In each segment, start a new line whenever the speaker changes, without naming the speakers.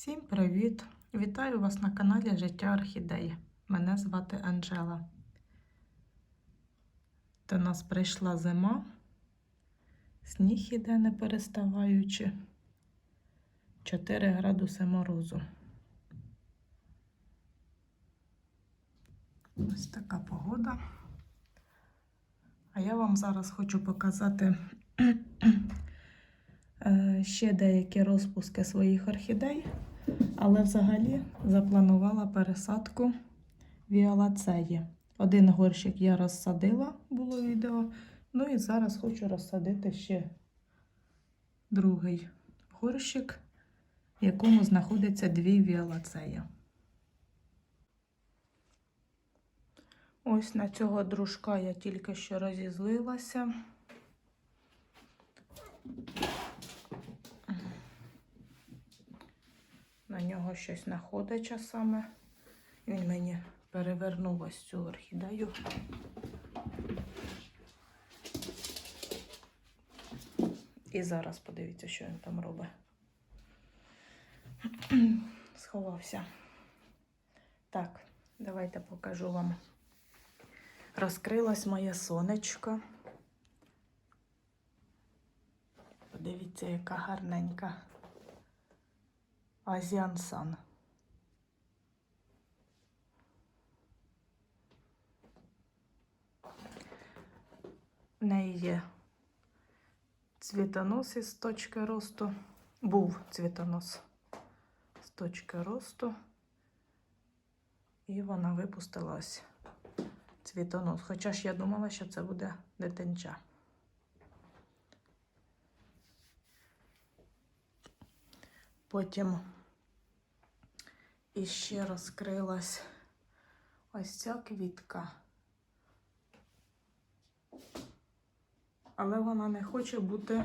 Всім привіт! Вітаю вас на каналі Життя Орхідей. Мене звати Анжела. До нас прийшла зима, сніг іде не переставаючи, 4 градуси морозу. Ось така погода. А я вам зараз хочу показати е, ще деякі розпуски своїх орхідей. Але взагалі запланувала пересадку віолацеї. Один горщик я розсадила, було відео. Ну і зараз хочу розсадити ще другий горщик, в якому знаходиться дві віолацеї. Ось на цього дружка я тільки що розізлилася. На нього щось находить часами. Він мені перевернув ось цю орхідею. І зараз подивіться, що він там робить. Сховався. Так, давайте покажу вам. Розкрилось моє сонечко. Подивіться, яка гарненька. Азіан Сан. В неї є цвітонос із точки росту. Був цвітонос з точки росту. І вона випустилась цвітонос. Хоча ж я думала, що це буде дитинча. Потім іще розкрилась ось ця квітка. Але вона не хоче бути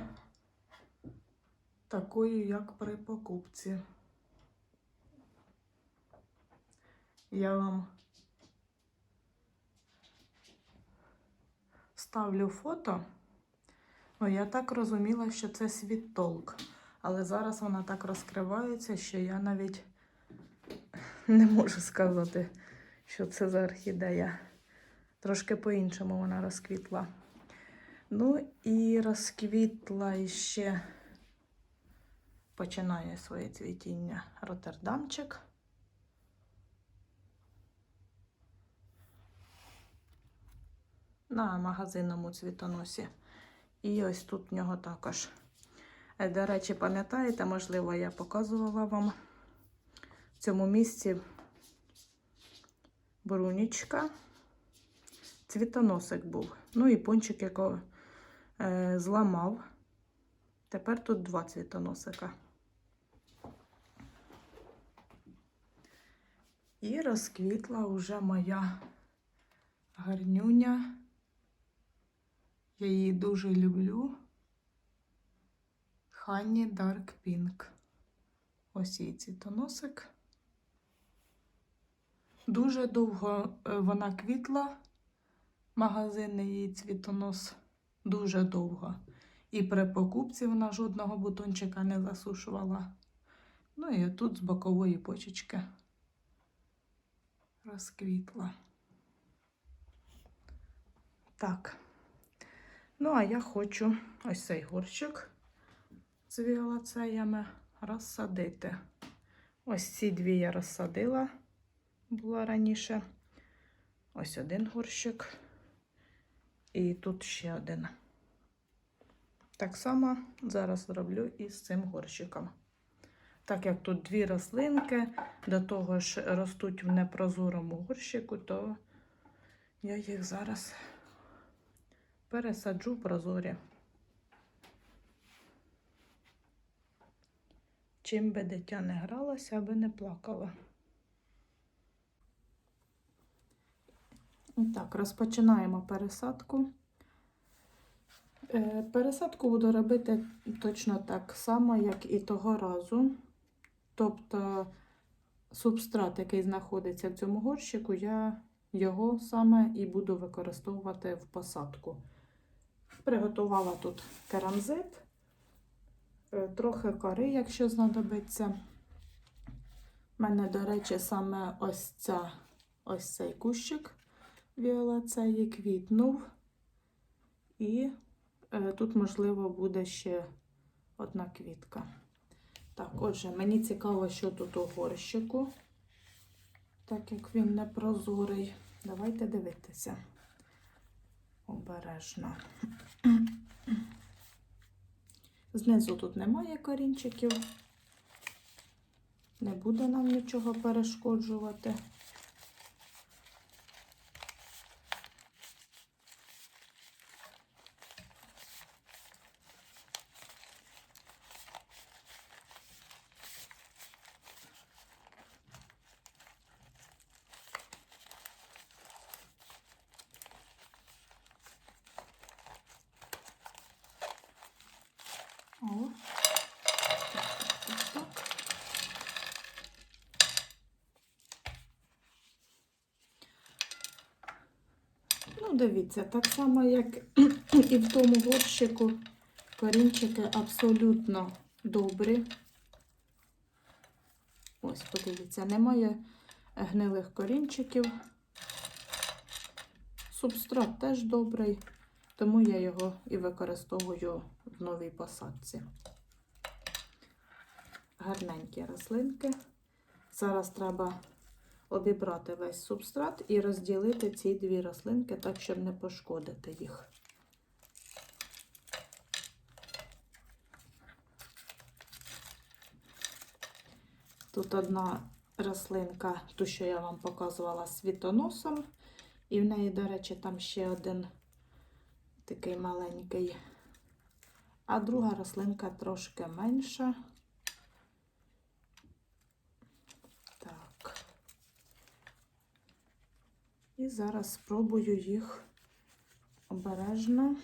такою, як при покупці. Я вам ставлю фото. Ну, я так розуміла, що це світтолк. Але зараз вона так розкривається, що я навіть не можу сказати, що це за орхідея. Трошки по-іншому вона розквітла. Ну і розквітла іще починає своє цвітіння Роттердамчик. На магазинному цвітоносі. І ось тут в нього також. Е, До речі, пам'ятаєте, можливо, я показувала вам цьому місці брунічка, цвітоносик був. Ну і пончик, якого е, зламав. Тепер тут два цвітоносика. І розквітла вже моя гарнюня. Я її дуже люблю. Honey Dark Pink. Ось її цвітоносик. Дуже довго е, вона квітла, магазинний її цвітонос. Дуже довго. І при покупці вона жодного бутончика не засушувала. Ну і тут з бокової почечки розквітла. Так. Ну, а я хочу ось цей горщик з віолацеями розсадити. Ось ці дві я розсадила, була раніше. Ось один горщик. І тут ще один. Так само зараз зроблю і з цим горщиком. Так як тут дві рослинки, до того ж ростуть в непрозорому горщику, то я їх зараз пересаджу в прозорі. Чим би дитя не гралося, аби не плакала. Так, розпочинаємо пересадку. Е, Пересадку буду робити точно так само, як і того разу. Тобто субстрат, який знаходиться в цьому горщику, я його саме і буду використовувати в посадку. Приготувала тут керамзит, е, трохи кори, якщо знадобиться. У мене, до речі, саме ось ця, ось цей кущик віолацеї квітнув. І е, тут, можливо, буде ще одна квітка. Так, отже, мені цікаво, що тут у горщику, так як він не прозорий. Давайте дивитися обережно. Знизу тут немає корінчиків. Не буде нам нічого перешкоджувати. О. Так, так, так, так. Ну, дивіться, так само, як і в тому горщику, корінчики абсолютно добрі. Ось, подивіться, немає гнилих корінчиків. Субстрат теж добрий, тому я його і використовую в новій посадці. Гарненькі рослинки. Зараз треба обібрати весь субстрат і розділити ці дві рослинки так, щоб не пошкодити їх. Тут одна рослинка, ту, що я вам показувала світоносом, і в неї, до речі, там ще один такий маленький. А друга рослинка трошки менша. Так. І зараз спробую їх обережно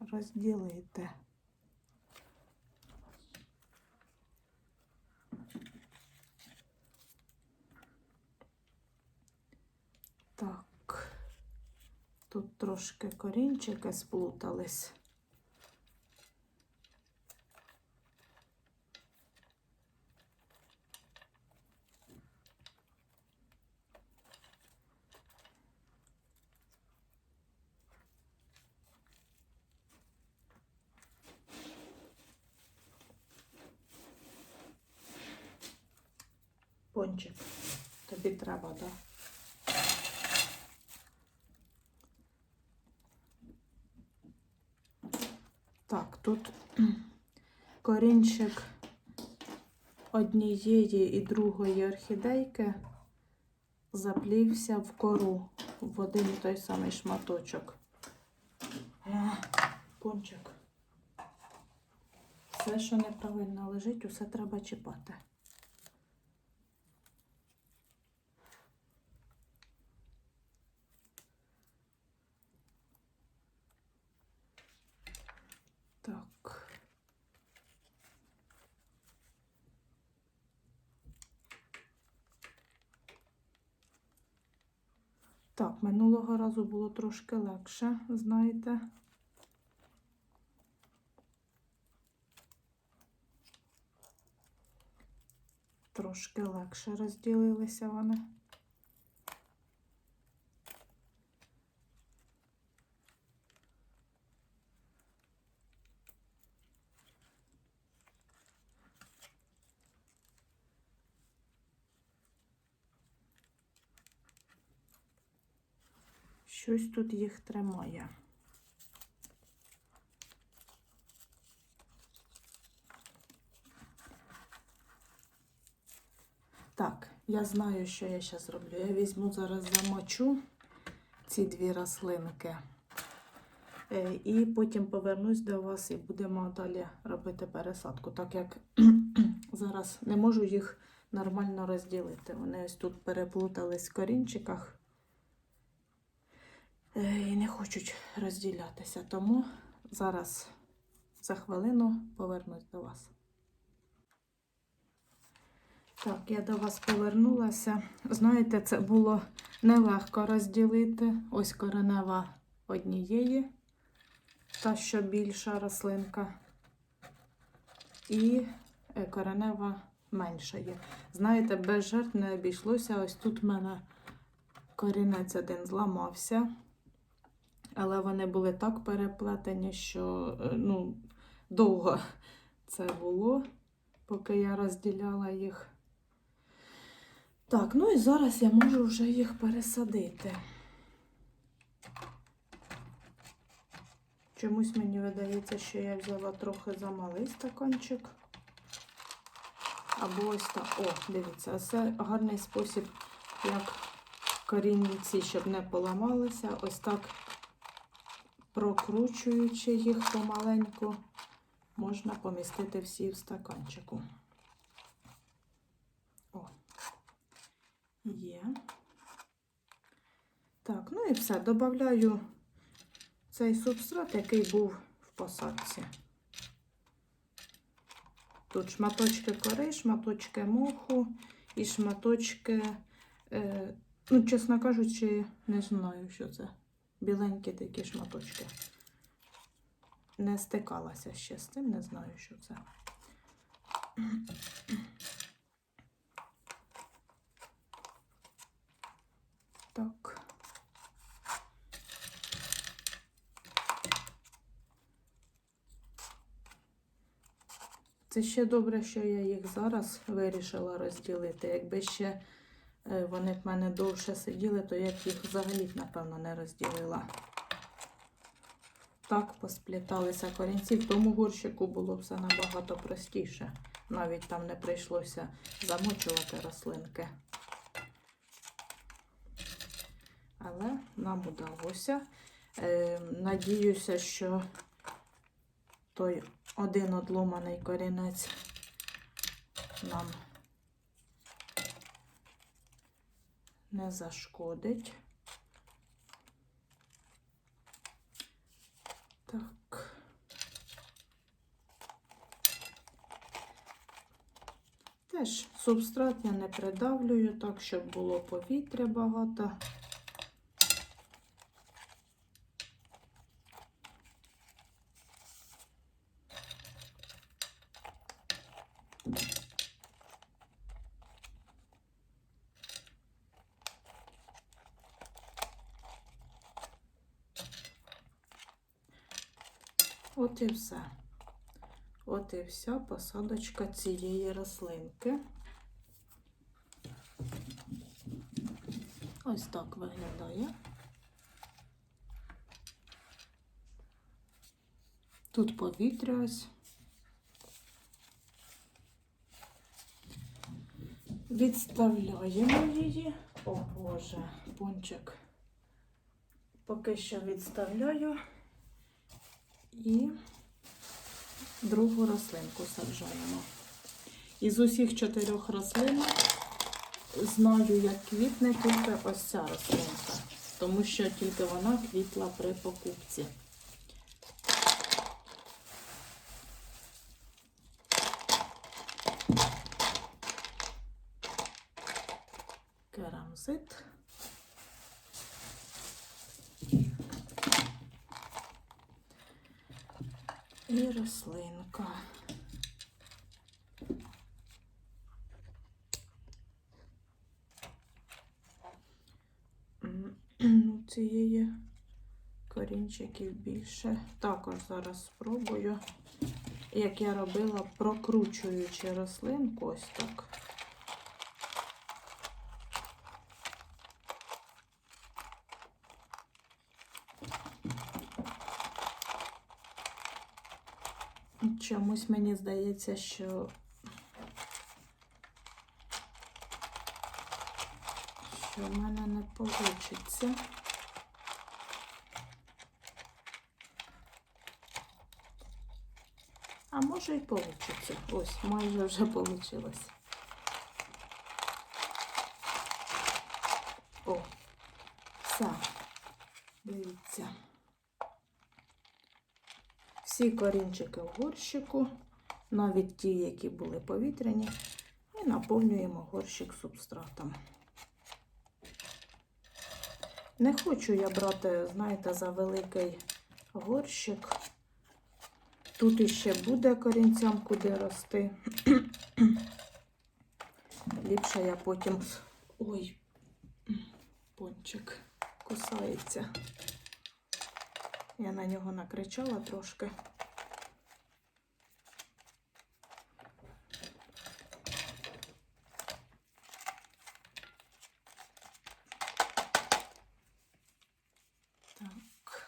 розділити. Так, тут трошки корінчики сплутались. Пончик, тобі треба, так? Так, тут корінчик однієї і другої орхідейки заплівся в кору в один і той самий шматочок. А, Пончик. Все, що неправильно лежить, усе треба чіпати. Так. Так, минулого разу було трошки легше, знаєте. Трошки легше розділилися вони. Щось тут їх тримає. Так, я знаю, що я зараз роблю. Я візьму зараз замочу ці дві рослинки. Е, І потім повернусь до вас і будемо далі робити пересадку, так як зараз не можу їх нормально розділити. Вони ось тут переплутались в корінчиках. Е, і не хочуть розділятися. Тому зараз за хвилину повернусь до вас. Так, я до вас повернулася. Знаєте, це було нелегко розділити. Ось коренева однієї, та що більша рослинка. І е, коренева менша є. Знаєте, без жертв не обійшлося. Ось тут в мене корінець один зламався. Але вони були так переплетені, що е, ну, довго це було, поки я розділяла їх. Так, ну і зараз я можу вже їх пересадити. Чомусь мені видається, що я взяла трохи замалий стаканчик. Або ось так. О, дивіться, це гарний спосіб, як корінці, щоб не поламалися. Ось так прокручуючи їх помаленьку, можна помістити всі в стаканчику. О, є. Так, ну і все. Добавляю цей субстрат, який був в посадці. Тут шматочки кори, шматочки моху і шматочки, е, ну, чесно кажучи, не знаю, що це. Біленькі такі шматочки. Не стикалася ще з цим, не знаю, що це. Так. Це ще добре, що я їх зараз вирішила розділити. Якби ще вони в мене довше сиділи, то я їх взагалі, напевно, не розділила. Так поспліталися корінці. В тому горщику було все набагато простіше. Навіть там не прийшлося замочувати рослинки. Але нам удалося. Е, надіюся, що той один одломаний корінець нам не зашкодить. Так. Теж субстрат я не придавлюю так, щоб було повітря багато. От і все. От і вся посадочка цієї рослинки. Ось так виглядає. Тут повітря ось. Відставляємо її. О Боже, пончик. Поки що відставляю і другу рослинку саджаємо. Із усіх чотирьох рослин знаю, як квітне тільки ось ця рослинка, тому що тільки вона квітла при покупці. Керамзит. І рослинка. Ну, Цієї корінчиків більше. Також зараз спробую, як я робила, прокручуючи рослинку ось так. Чомусь мені здається, що що в мене не вийде. А може і вийде. Ось, майже вже вийшло. О, все. Дивіться. Всі корінчики в горщику, навіть ті, які були повітряні, і наповнюємо горщик субстратом. Не хочу я брати, знаєте, за великий горщик. Тут іще буде корінцям куди рости. Ліпше я потім. Ой, пончик кусається. Я на нього накричала трошки. Так.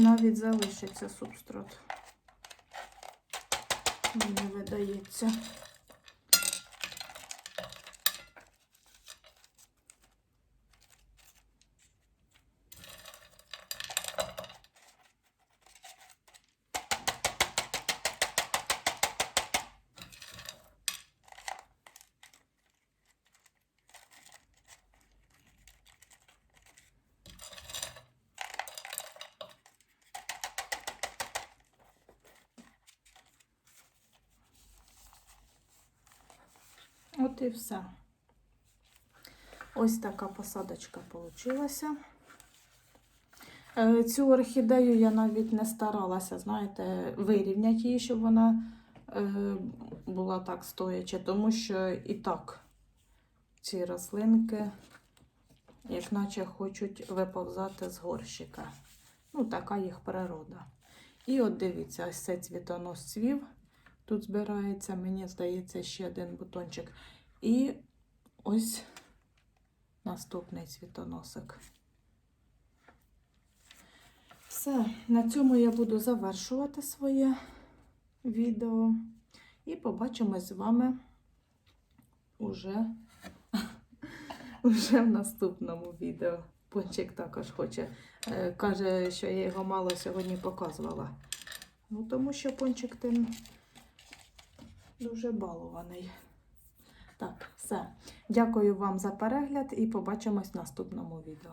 Навіть залишиться субстрат. Мені видається. От і все. Ось така посадочка вийшла. Цю орхідею я навіть не старалася, знаєте, вирівняти її, щоб вона е, була так стояча, тому що і так ці рослинки, як наче хочуть виповзати з горщика. Ну, така їх природа. І от дивіться, ось цей цвітонос цвів. Тут збирається, мені здається, ще один бутончик. І ось наступний цвітоносик. Все, на цьому я буду завершувати своє відео. І побачимось з вами уже, уже в наступному відео. Пончик також хоче. е, Каже, що я його мало сьогодні показувала. Ну, тому що пончик тим дуже балований. Так, все. Дякую вам за перегляд і побачимось в наступному відео.